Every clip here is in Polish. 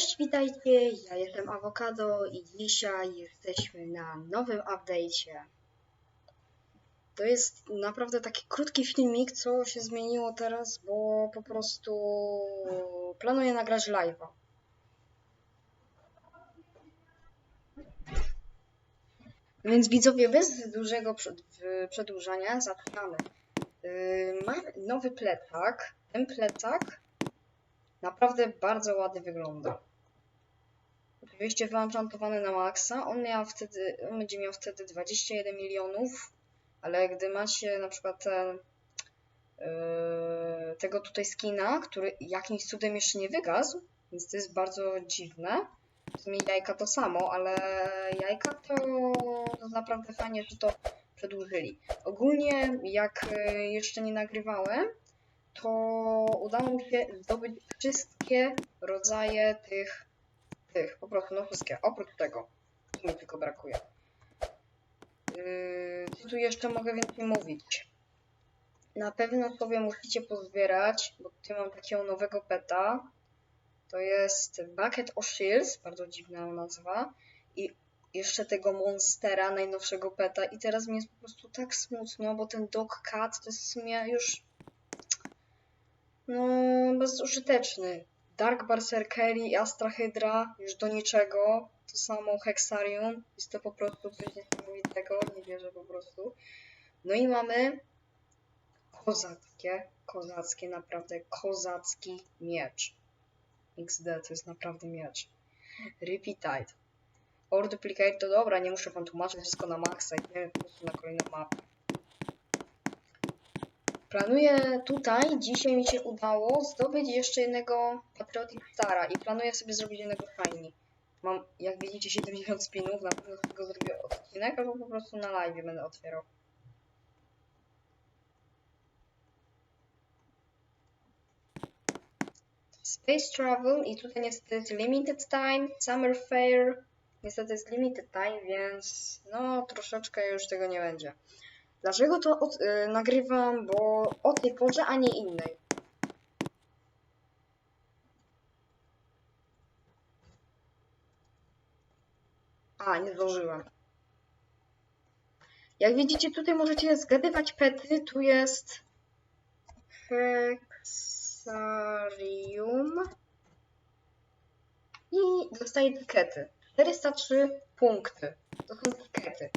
Cześć, witajcie, ja jestem Awokado i dzisiaj jesteśmy na nowym update'cie. To jest naprawdę taki krótki filmik, co się zmieniło teraz, bo po prostu planuję nagrać live'a. Więc widzowie, bez dużego przedłużania zaczynamy. Mam nowy plecak. Ten plecak naprawdę bardzo ładnie wygląda. Oczywiście wyenchantowany na maksa. On miał wtedy, on będzie miał wtedy 21 milionów, ale gdy macie na przykład ten, yy, tego tutaj skina, który jakimś cudem jeszcze nie wygasł, więc to jest bardzo dziwne. W sumie jajka to samo, ale jajka to, to naprawdę fajnie, że to przedłużyli. Ogólnie jak yy, jeszcze nie nagrywałem, to udało mi się zdobyć wszystkie rodzaje tych, tych, po prostu, no wszystkie, oprócz tego, tu mi tylko brakuje. Yy, co tu jeszcze mogę więcej mówić? Na pewno sobie musicie pozbierać, bo tutaj mam takiego nowego peta. To jest Bucket of Shields, bardzo dziwna nazwa. I jeszcze tego Monstera, najnowszego peta. I teraz mi jest po prostu tak smutno, bo ten Dog Cat to jest w sumie już no, bezużyteczny. Dark Berserkery i Astra Hydra już do niczego. To samo Hexarium. Jest to po prostu coś niesamowitego. Nie wierzę po prostu. No i mamy kozackie, kozackie, naprawdę kozacki miecz. XD to jest naprawdę miecz. Repeatite. Or Duplicate to dobra, nie muszę wam tłumaczyć wszystko na maksa. Idziemy po prostu na kolejną mapę. Planuję tutaj, dzisiaj mi się udało zdobyć jeszcze jednego Patriotic Stara i planuję sobie zrobić jednego Shiny. Mam, jak widzicie, 70 spinów, na pewno tego zrobię odcinek, albo po prostu na live będę otwierał. Space Travel i tutaj niestety jest Limited Time, Summer Fair. Niestety jest Limited Time, więc no troszeczkę już tego nie będzie. Dlaczego to od, y, nagrywam? Bo o tej porze, a nie innej. A, nie zdążyłem. Jak widzicie, tutaj możecie zgadywać pety. Tu jest Hexarium i dostaję etykiety. 403 punkty. To są etykiety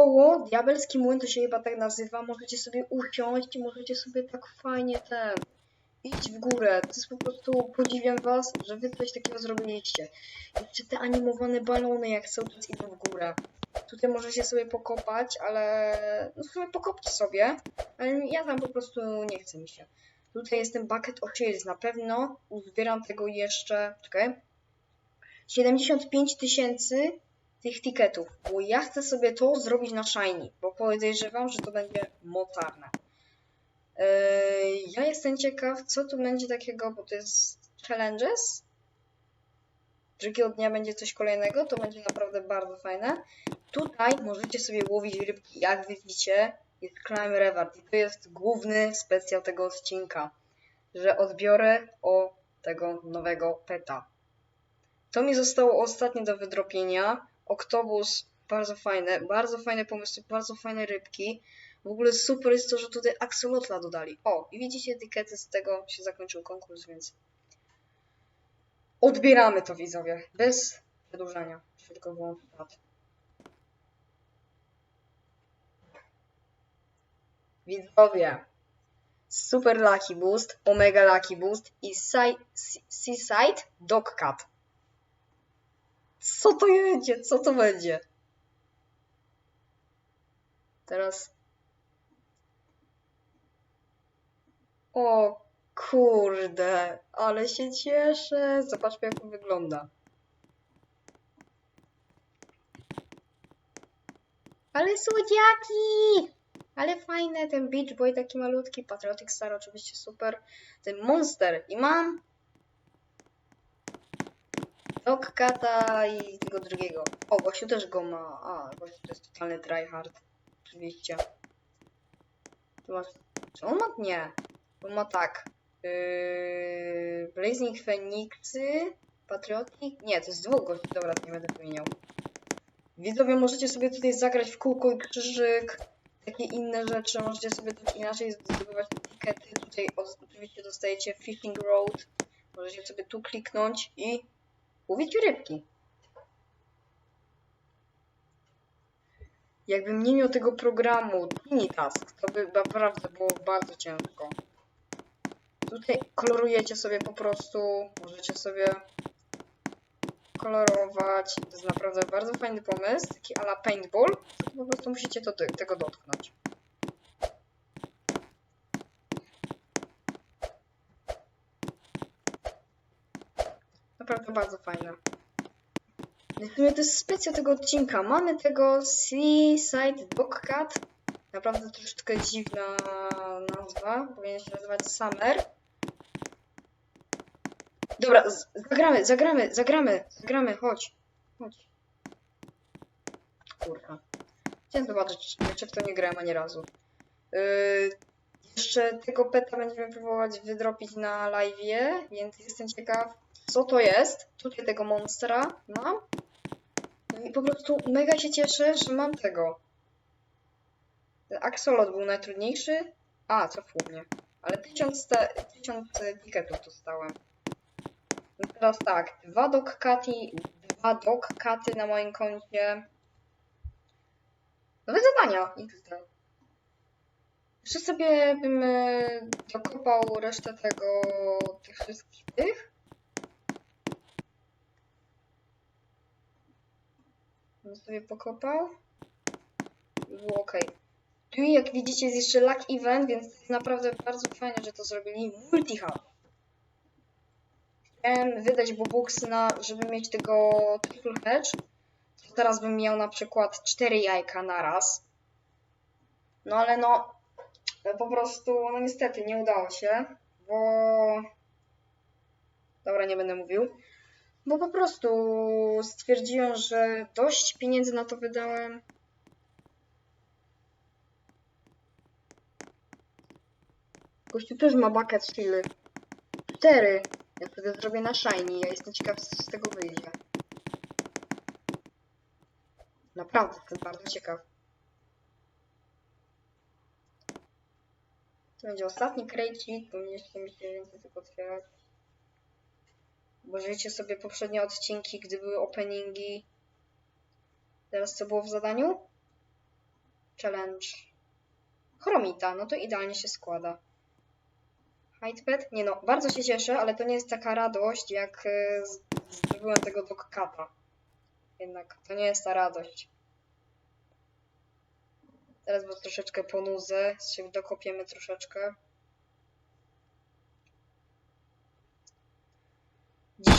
koło Diabelski Młyn, to się chyba tak nazywa, możecie sobie usiąść możecie sobie tak fajnie ten, iść w górę. To jest po prostu, podziwiam was, że wy coś takiego zrobiliście. Jeszcze te animowane balony, jak cały czas idą w górę. Tutaj możecie sobie pokopać, ale no w sumie pokopcie sobie, ale ja tam po prostu nie chcę mi się. Tutaj jest ten bucket shields, na pewno uzbieram tego jeszcze, czekaj, 75 tysięcy tych tiketów, bo ja chcę sobie to zrobić na shiny, bo podejrzewam, że to będzie mocarne. Yy, ja jestem ciekaw, co tu będzie takiego, bo to jest challenges. Drugiego dnia będzie coś kolejnego, to będzie naprawdę bardzo fajne. Tutaj możecie sobie łowić rybki, jak widzicie, jest Climb Reward i to jest główny specjal tego odcinka, że odbiorę o tego nowego peta. To mi zostało ostatnie do wydropienia. Oktobus, bardzo fajne, bardzo fajne pomysły, bardzo fajne rybki. W ogóle super jest to, że tutaj axolotla dodali. O, i widzicie etykiety, z tego się zakończył konkurs, więc odbieramy to widzowie, bez przedłużania. Tylko. Widzowie, Super Lucky Boost, Omega Lucky Boost i Si- Si- Seaside Dog Cat. Co to będzie? Co to będzie? Teraz. O kurde, ale się cieszę. Zobaczmy, jak on wygląda. Ale słodziaki! Ale fajne, ten Beach Boy taki malutki, Patriotic Star oczywiście super. Ten Monster i mam Dog Kata i tego drugiego. O, Gosiu też go ma. A, Gosiu to jest totalny tryhard. Oczywiście. Tu masz... Czy on ma? Nie. On ma tak. Yy... Blazing Fenixy, Patriotik? Nie, to jest dwóch gości. Dobra, to nie będę wymieniał. Widzowie, możecie sobie tutaj zagrać w kółko i krzyżyk, takie inne rzeczy. Możecie sobie też inaczej zdobywać etykiety. Tutaj oczywiście dostajecie Fishing Road. Możecie sobie tu kliknąć i łowić rybki. Jakbym nie miał tego programu Task, to by naprawdę było bardzo ciężko. Tutaj kolorujecie sobie po prostu, możecie sobie kolorować. To jest naprawdę bardzo fajny pomysł, taki ala paintball, po prostu musicie to, tego dotknąć. Naprawdę bardzo fajne. I w sumie to jest specja tego odcinka. Mamy tego Seaside Dogcat. Naprawdę troszeczkę dziwna nazwa. Powinien się nazywać Summer. Dobra, zagramy, zagramy, zagramy, zagramy, chodź. Chodź. Kurwa. Chciałem zobaczyć, jeszcze w to nie grałem ani razu. Yy, jeszcze tego peta będziemy próbować wydropić na live'ie, więc jestem ciekaw, co to jest. Tutaj tego monstra mam. No i po prostu mega się cieszę, że mam tego. Axolot był najtrudniejszy. A, co mnie. Ale tysiąc, te, tysiąc tiketów dostałem. No teraz tak, dwa dogkaty, dwa dogkaty na moim koncie. Nowe zadania. Jeszcze sobie bym e, dokopał resztę tego, tych wszystkich tych. Bym sobie pokopał. Było ok. Tu jak widzicie jest jeszcze luck event, więc naprawdę bardzo fajne, że to zrobili. Multihub. Chciałem wydać bobuksy na, żeby mieć tego triple hedge. To teraz bym miał na przykład 4 jajka na raz. No ale no, po prostu, no niestety nie udało się, bo... Dobra, nie będę mówił. Bo po prostu stwierdziłem, że dość pieniędzy na to wydałem. Gościu też ma bucket shield. Cztery. Ja wtedy zrobię na shiny. Ja jestem ciekaw, co z tego wyjdzie. Naprawdę, jestem bardzo ciekaw. To będzie ostatni krejcik, bo nie chce mi się więcej tego otwierać. Obejrzyjcie sobie poprzednie odcinki, gdy były openingi. Teraz co było w zadaniu? Challenge. Chromita, no to idealnie się składa. Hidepad? Nie no, bardzo się cieszę, ale to nie jest taka radość, jak e, zdobyłem tego dogkata. Jednak to nie jest ta radość. Teraz was troszeczkę ponudzę, się dokopiemy troszeczkę.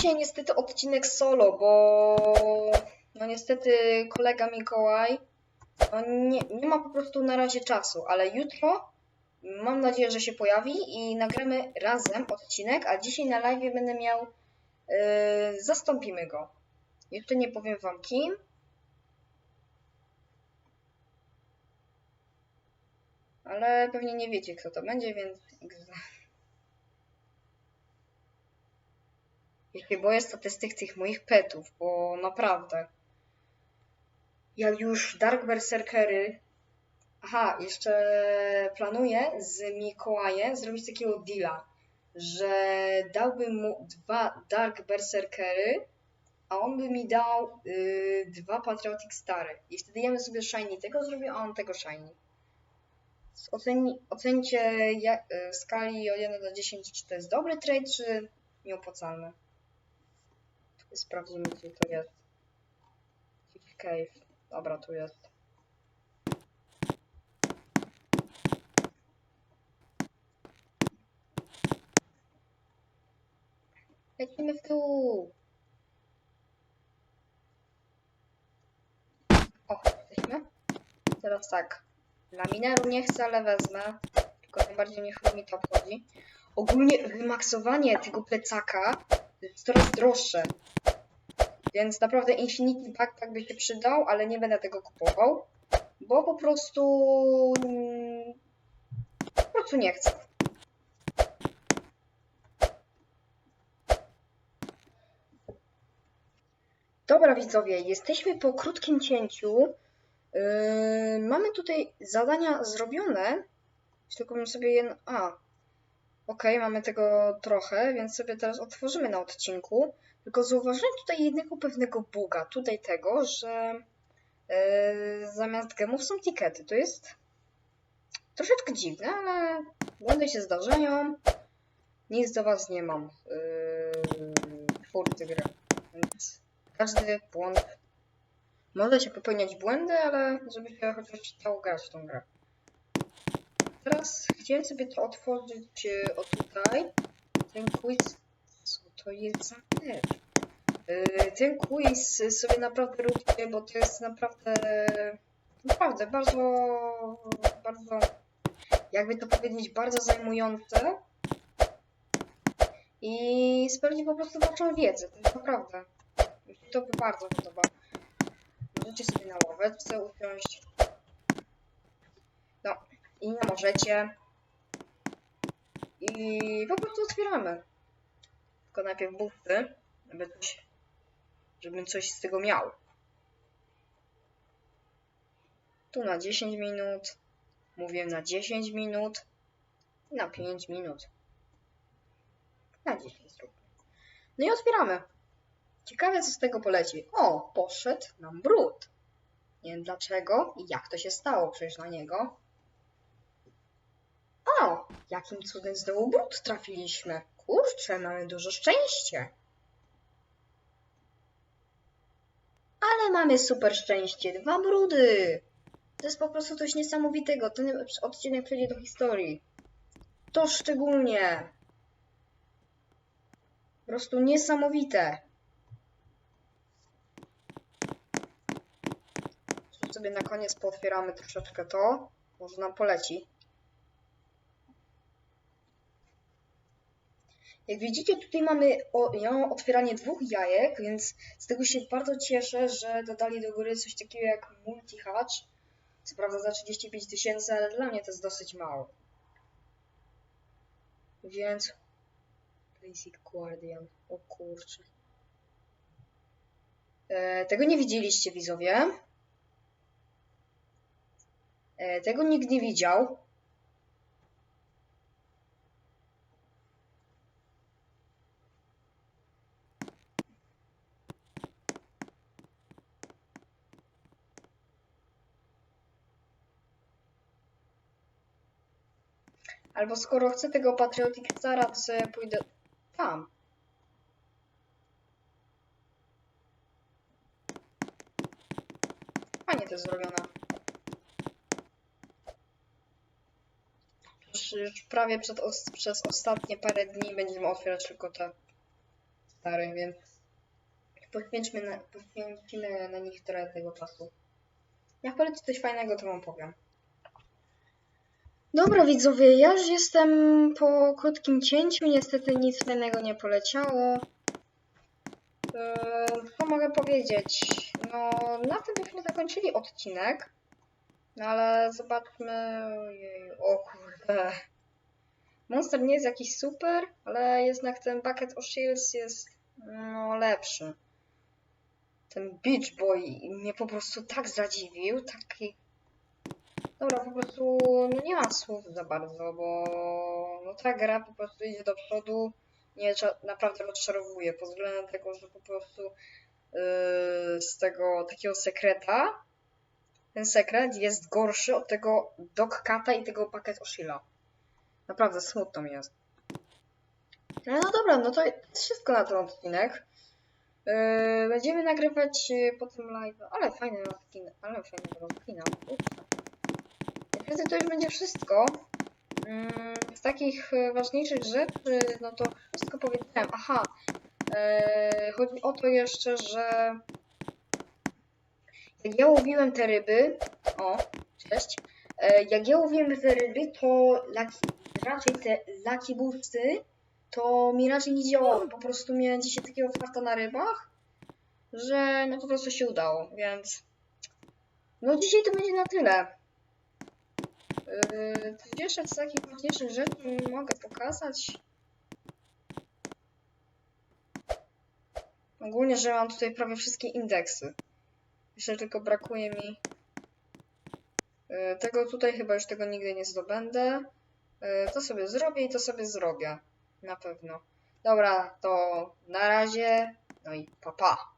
Dzisiaj niestety odcinek solo, bo no niestety kolega Mikołaj no nie, nie ma po prostu na razie czasu, ale jutro mam nadzieję, że się pojawi i nagramy razem odcinek, a dzisiaj na live będę miał yy, zastąpimy go. Jeszcze nie powiem wam kim. Ale pewnie nie wiecie kto to będzie, więc Ja się boję statystyk tych moich petów, bo naprawdę. Jak już Dark Berserkery. Aha, jeszcze planuję z Mikołajem zrobić takiego deala, że dałbym mu dwa Dark Berserkery, a on by mi dał y, dwa Patriotic Stary. I wtedy bym sobie Shiny tego zrobił, a on tego Shiny. Oceni, ocencie jak, y, w skali od 1 do 10, czy to jest dobry trade, czy nieopłacalny. Sprawdzimy, gdzie to jest. Thief Cave. Dobra, tu jest. Lecimy w dół. O, jesteśmy. Teraz tak. Lamineru nie chcę, ale wezmę. Tylko najbardziej mnie mi to obchodzi. Ogólnie wymaksowanie tego plecaka jest coraz droższe. Więc naprawdę Infinity Backpack by się przydał, ale nie będę tego kupował. Bo po prostu... mm, Po prostu nie chcę. Dobra widzowie, jesteśmy po krótkim cięciu. Yy, mamy tutaj zadania zrobione. Tylko bym sobie je... A. Okej, mamy tego trochę, więc sobie teraz otworzymy na odcinku. Tylko zauważyłem tutaj jednego pewnego buga. Tutaj tego, że yy, zamiast gemów są tikety. To jest troszeczkę dziwne, ale błędy się zdarzają. Nic do was nie mam. Yy, twórcy gry. Więc każdy błąd. Może się popełniać błędy, ale żeby się chociaż dało grać tą grę. Teraz chciałem sobie to otworzyć e, o tutaj. Ten quiz. Co to jest za ter? E, Ten quiz sobie naprawdę róbcie, bo to jest naprawdę. Naprawdę bardzo. Bardzo. Jakby to powiedzieć, bardzo zajmujące. I sprawdzi po prostu waszą wiedzę. To jest naprawdę. Mi się to bardzo podoba. Możecie sobie na ławeczce usiąść. No, i nie możecie. I po prostu otwieramy. Tylko najpierw busty, żeby coś, żebym coś z tego miał. Tu na 10 minut. Mówię na 10 minut. Na 5 minut. Na 10 zróbmy. No i otwieramy. Ciekawe, co z tego poleci. O, poszedł nam brud. Nie wiem dlaczego i jak to się stało przecież na niego. Jakim cudem znowu brud trafiliśmy. Kurczę, mamy dużo szczęście. Ale mamy super szczęście. Dwa brudy. To jest po prostu coś niesamowitego. Ten odcinek przejdzie do historii. To szczególnie. Po prostu niesamowite. Sobie na koniec pootwieramy troszeczkę to. Może nam poleci. Jak widzicie, tutaj mamy o, ja mam otwieranie dwóch jajek, więc z tego się bardzo cieszę, że dodali do góry coś takiego jak multi-hatch. Co prawda za 35 tysięcy, ale dla mnie to jest dosyć mało. Więc... Basic Guardian. O kurczę. E, tego nie widzieliście, widzowie. E, tego nikt nie widział. Albo skoro chcę tego Patriotic Stara, to sobie pójdę tam. Fajnie to jest zrobione. Już, prawie przed przez ostatnie parę dni będziemy otwierać tylko te stare, więc poświęćmy na, poświęcimy na nich trochę tego czasu. Jak poleci coś fajnego, to wam powiem. Dobra widzowie, ja już jestem po krótkim cięciu, niestety nic fajnego nie poleciało. Eee, co mogę powiedzieć? No, na tym byśmy zakończyli odcinek. No ale zobaczmy... Ojej, o kurde. Monster nie jest jakiś super, ale jednak ten Bucket of Shields jest no, lepszy. Ten Beach Boy mnie po prostu tak zadziwił, taki Dobra, po prostu no nie mam słów za bardzo, bo no ta gra po prostu idzie do przodu, nie naprawdę rozczarowuje pod względem tego, że po prostu yy, z tego takiego sekreta ten sekret jest gorszy od tego Dogcata i tego Packet Oshila. Naprawdę smutno mi jest. No, no dobra, no to jest wszystko na ten odcinek. Yy, będziemy nagrywać yy, potem live, ale fajny rozkin, ale fajny rozkina. Niestety to już będzie wszystko. Mm, Z takich e, ważniejszych rzeczy, no to wszystko powiedziałem. Aha, e, chodzi o to jeszcze, że jak ja łowiłem te ryby, o, cześć, e, jak ja łowiłem te ryby, to laki, raczej te laki busty, to mi raczej nie działało. Po prostu miałem dzisiaj takiego farta na rybach, że no po prostu się udało, więc no dzisiaj to będzie na tyle. Yy, coś jeszcze z takich ważniejszych rzeczy mogę pokazać. Ogólnie, że mam tutaj prawie wszystkie indeksy. Jeszcze tylko brakuje mi y, tego tutaj, chyba już tego nigdy nie zdobędę. Y, To sobie zrobię i to sobie zrobię. Na pewno. Dobra, to na razie. No i papa. Pa.